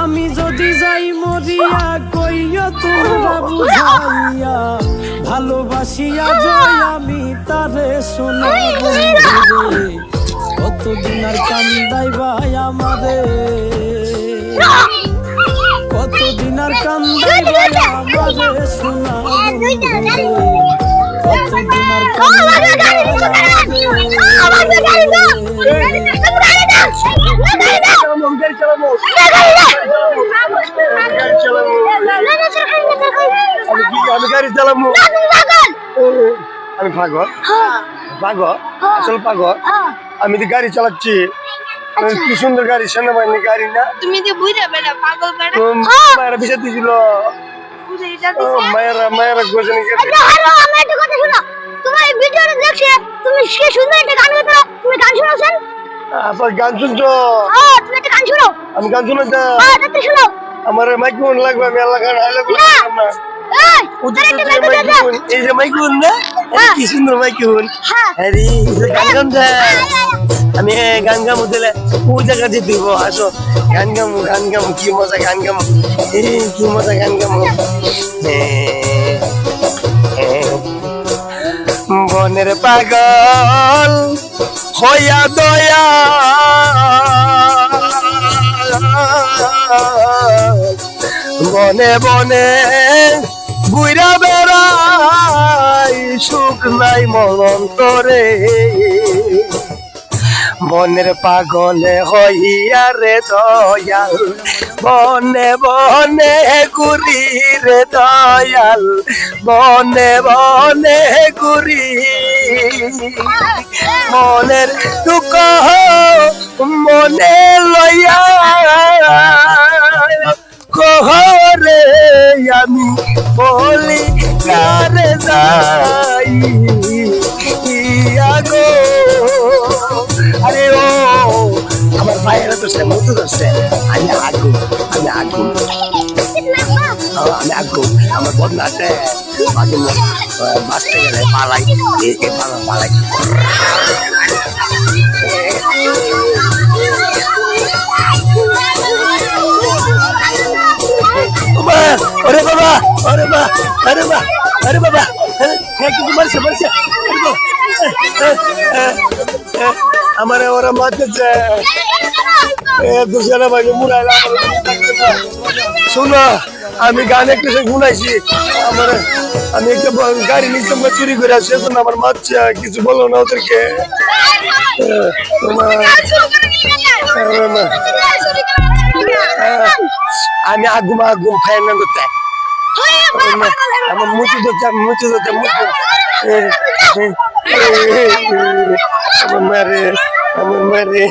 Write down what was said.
আমি যদি যাই মরিয়া, কইও তোমরা বুঝাইয়া, ভালোবাসিয়া যাই আমি তারে শোনাবো রে কতদিন আর কান্দাই ভাই আমারে। কতদিন আর কান্দাই ভাই আমারে শোনাবো। রে কতদিন আর কান্দাই ভাই আমারে। আমি গাড়ি চালাবো আমি পাগল? পাগল? আসলে পাগল? আমি তো গাড়ি চালাচ্ছি কি সুন্দর গাড়ি সেনাবাহিনী গাড়ি না? তুমি যে বুঝে বেটা পাগল বেটা মায়েরা এটা ও, মায়েরা মায়েরা গোজনে আচ্ছা হ্যালো আমার একটা কথা শোনো তোমার ভিডিওটা দেখছে তুমি কি সুন্দর একটা গান গাইতে তুমি গান শোনাওছেন আবার গান শুনছো? হ্যাঁ তুমি একটা গান শোনাও আমি গান হ্যাঁ তাতে শোনাও আমার মাইক্রোফোন লাগবে আমি আল্লাহ গান হাইলে না। না। এই যে মাইক্রোফোন না এই কি সুন্দর মাইক্রোফোন। হ্যাঁ। আরে গান আমি এ গান গামু দিলে ও জায়গা দিয়ে দিব? আসো। গান গামু গান গামু। কি মজা গান গামু। এ কি মজা গান গামু। বনের পাগল। হইয়া দয়া। বনে বনে বুইরা বেড়াই, সুখ নাই মরণ তোরে মনের পাগলে হইয়া রে দয়াল বনে বনে ঘুরি রে দয়াল বনে বনে ঘুরি মনের দুঃখ মনে লইয়া কহরে আমি বলি কারে যাই? গো আরে ও আমার ভাইয়েরা তো সে মতো ধরছে। আমি আগুন আমি আগুন আমি আগুন আমার বদনা আগুন বাঁচতে গেলে পালাই এই পালা পালাই ওরে বাবা ওরে বা আরে বা আরে বাবা হ্যাঁ কিন্তু মারছে মারছে। এ, এ, এ, আমারে ওরা মারতেছে এ দুসরা ভাগে মুড়াইলা শোনো আমি গান একটা গুনাইছি আমার, আমি একটা গাড়ি নিতাম না চুরি করে আসে জন্য আমার মারছে কিছু বলো না ওদেরকে। আমি আগুম আগুম না করতে আমার মুচু ধরছে আমি মুচু ধরছে মুচু আমার মারে আমার মারে।